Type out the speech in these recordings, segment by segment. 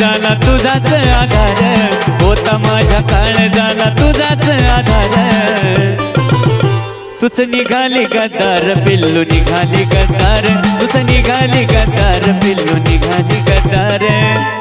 होता झाला तुझाच आधार. होता माझ्या काळ झाला तुझाच आधार. तुझ निघाली गद्दार पिल्लू निघाली गद्दार. तुझ निघाली गद्दार पिल्लू निघाली गद्दार.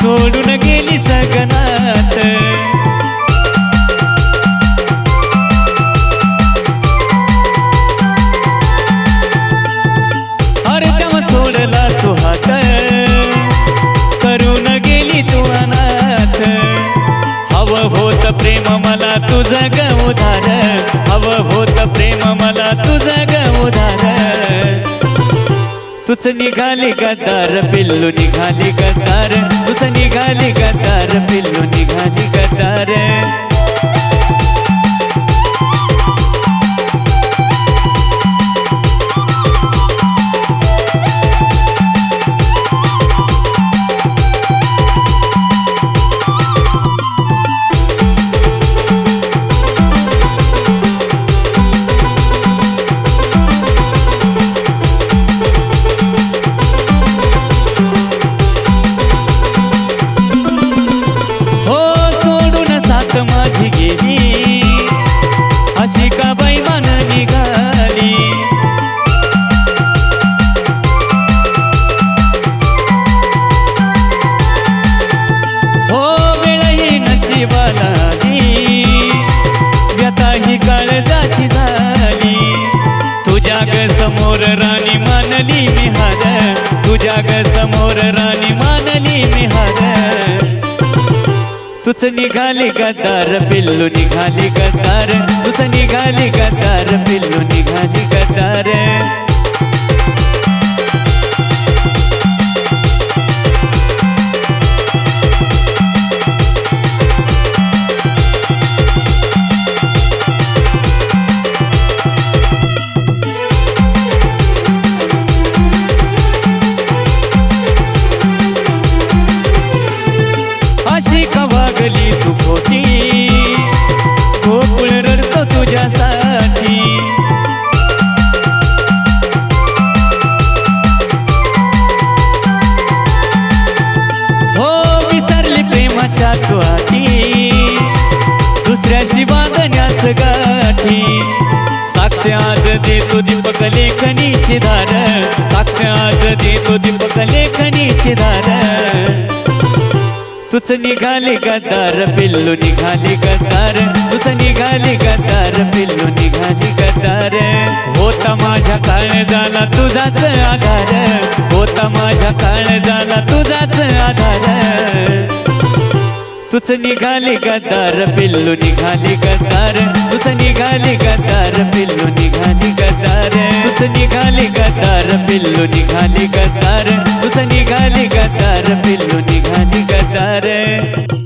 सोडून गेली सगनात तुझ निघाली गदार पिल्लू निघाली गदार तुझ निघाली गदार माझी गेली? अशी का बैमान निघाली? हो वेळही नशिबाला व्यथा ही काळजाची झाली. तुझ्या ग समोर राणी मानली मी हार. तुझ्या ग समोर राणी मानली मी हार. निघाली गद्दार पिल्लू निघाली गद्दार. विसरली प्रेमाच्या तू दुसऱ्याशी बांधण्यास गाठी. साक्ष आज देतो दीपक लेखनीची धार. साक्ष आज देतो दीपक लेखनीची धार. तुच निघाली गद्दार पिल्लू निघाली गद्दार. तुच निघाली गद्दार पिल्लू निघाली गद्दार. होता माझ्या काळ झाला तुझाच आधार. होता माझ्या काळ झाला तुझाच आधार. तूच निघाली गदार पिल्लू निघाली गदार. तूच निघाली गदार पिल्लू निघाली गदार. तूच निघाली गदार पिल्लू निघाली गदार. तूच निघाली गदार पिल्लू निघाली गदार.